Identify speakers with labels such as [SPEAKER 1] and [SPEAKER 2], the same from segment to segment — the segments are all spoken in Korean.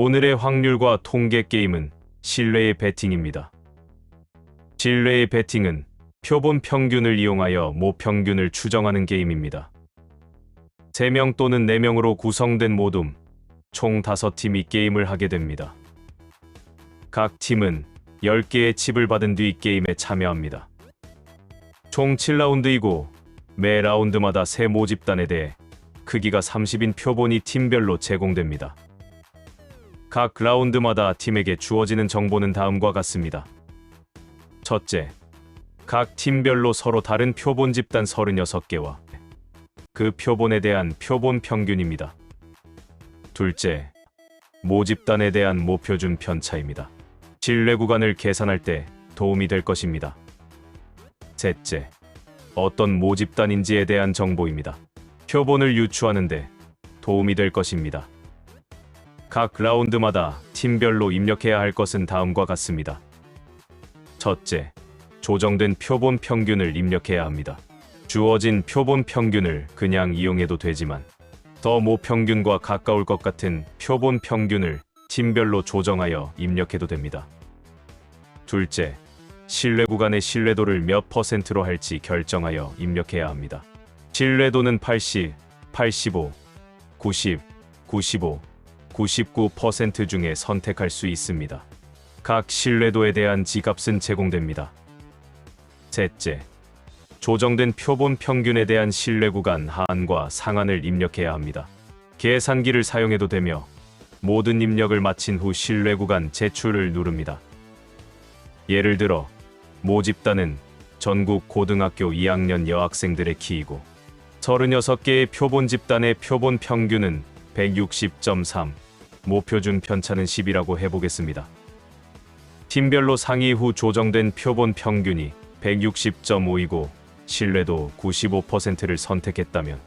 [SPEAKER 1] 오늘의 확률과 통계 게임은 신뢰의 베팅입니다. 신뢰의 베팅은 표본 평균을 이용하여 모평균을 추정하는 게임입니다. 3명 또는 4명으로 구성된 모둠, 총 5팀이 게임을 하게 됩니다. 각 팀은 10개의 칩을 받은 뒤 게임에 참여합니다. 총 7라운드이고 매 라운드마다 새 모집단에 대해 크기가 30인 표본이 팀별로 제공됩니다. 각 라운드마다 팀에게 주어지는 정보는 다음과 같습니다. 첫째, 각 팀별로 서로 다른 표본 집단 36개와 그 표본에 대한 표본 평균입니다. 둘째, 모 집단에 대한 모표준 편차입니다. 신뢰 구간을 계산할 때 도움이 될 것입니다. 셋째, 어떤 모 집단인지에 대한 정보입니다. 표본을 유추하는데 도움이 될 것입니다. 각 라운드마다 팀별로 입력해야 할 것은 다음과 같습니다. 첫째, 조정된 표본 평균을 입력해야 합니다. 주어진 표본 평균을 그냥 이용해도 되지만 더 모평균과 가까울 것 같은 표본 평균을 팀별로 조정하여 입력해도 됩니다. 둘째, 신뢰 구간의 신뢰도를 몇 퍼센트로 할지 결정하여 입력해야 합니다. 신뢰도는 80, 85, 90, 95, 99% 중에 선택할 수 있습니다. 각 신뢰도에 대한 지값은 제공됩니다. 셋째, 조정된 표본 평균에 대한 신뢰 구간 하한과 상한을 입력해야 합니다. 계산기를 사용해도 되며 모든 입력을 마친 후 신뢰 구간 제출을 누릅니다. 예를 들어 모집단은 전국 고등학교 2학년 여학생들의 키이고 36개의 표본 집단의 표본 평균은 160.3, 모표준 편차는 10이라고 해보겠습니다. 팀별로 상위 후 조정된 표본 평균이 160.5이고 신뢰도 95%를 선택했다면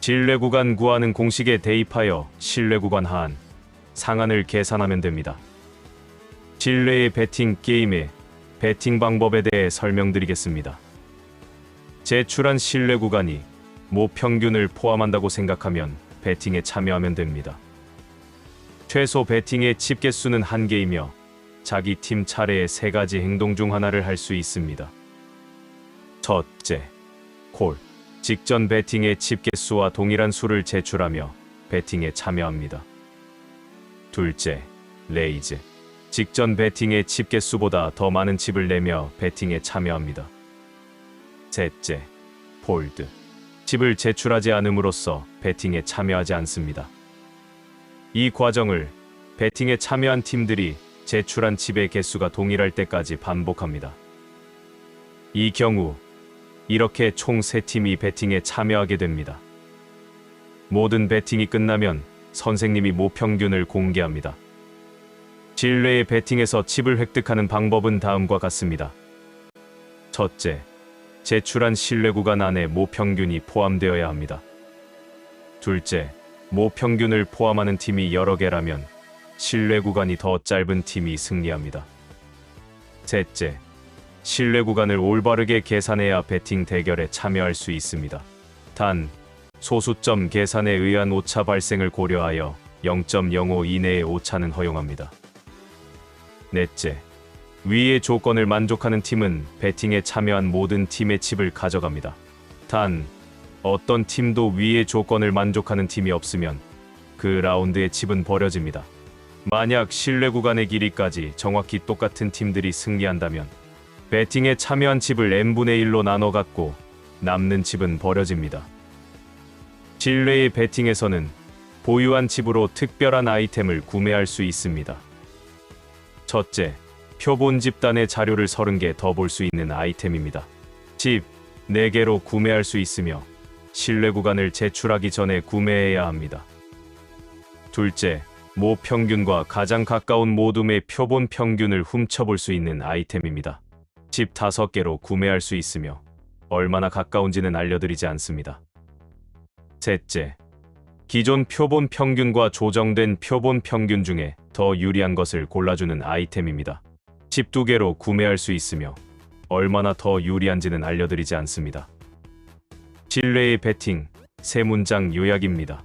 [SPEAKER 1] 신뢰 구간 구하는 공식에 대입하여 신뢰 구간 하한, 상한을 계산하면 됩니다. 신뢰의 베팅 게임의 베팅 방법에 대해 설명드리겠습니다. 제출한 신뢰 구간이 모평균을 포함한다고 생각하면 베팅에 참여하면 됩니다. 최소 베팅의 칩 개수는 한 개이며 자기 팀 차례에 세 가지 행동 중 하나를 할 수 있습니다. 첫째, 콜. 직전 베팅의 칩 개수와 동일한 수를 제출하며 베팅에 참여합니다. 둘째, 레이즈. 직전 베팅의 칩 개수보다 더 많은 칩을 내며 베팅에 참여합니다. 셋째, 폴드. 칩을 제출하지 않음으로써 베팅에 참여하지 않습니다. 이 과정을 베팅에 참여한 팀들이 제출한 칩의 개수가 동일할 때까지 반복합니다. 이 경우 이렇게 총 3팀이 베팅에 참여하게 됩니다. 모든 베팅이 끝나면 선생님이 모평균을 공개합니다. 진례의 베팅에서 칩을 획득하는 방법은 다음과 같습니다. 첫째, 제출한 신뢰 구간 안에 모평균이 포함되어야 합니다. 둘째, 모평균을 포함하는 팀이 여러 개라면 신뢰 구간이 더 짧은 팀이 승리합니다. 셋째, 신뢰 구간을 올바르게 계산해야 베팅 대결에 참여할 수 있습니다. 단, 소수점 계산에 의한 오차 발생을 고려하여 0.05 이내의 오차는 허용합니다. 넷째, 위의 조건을 만족하는 팀은 베팅에 참여한 모든 팀의 칩을 가져갑니다. 단, 어떤 팀도 위의 조건을 만족하는 팀이 없으면 그 라운드의 칩은 버려집니다. 만약 신뢰 구간의 길이까지 정확히 똑같은 팀들이 승리한다면 배팅에 참여한 칩을 n분의 1로 나눠 갖고 남는 칩은 버려집니다. 신뢰의 배팅에서는 보유한 칩으로 특별한 아이템을 구매할 수 있습니다. 첫째, 표본 집단의 자료를 30개 더 볼 수 있는 아이템입니다. 집 4개로 구매할 수 있으며 신뢰 구간을 제출하기 전에 구매해야 합니다. 둘째, 모 평균과 가장 가까운 모둠의 표본 평균을 훔쳐볼 수 있는 아이템입니다. 집 5개로 구매할 수 있으며 얼마나 가까운지는 알려드리지 않습니다. 셋째, 기존 표본 평균과 조정된 표본 평균 중에 더 유리한 것을 골라주는 아이템입니다. 집두 개로 구매할 수 있으며 얼마나 더 유리한지는 알려드리지 않습니다. 신뢰의 베팅 세 문장 요약입니다.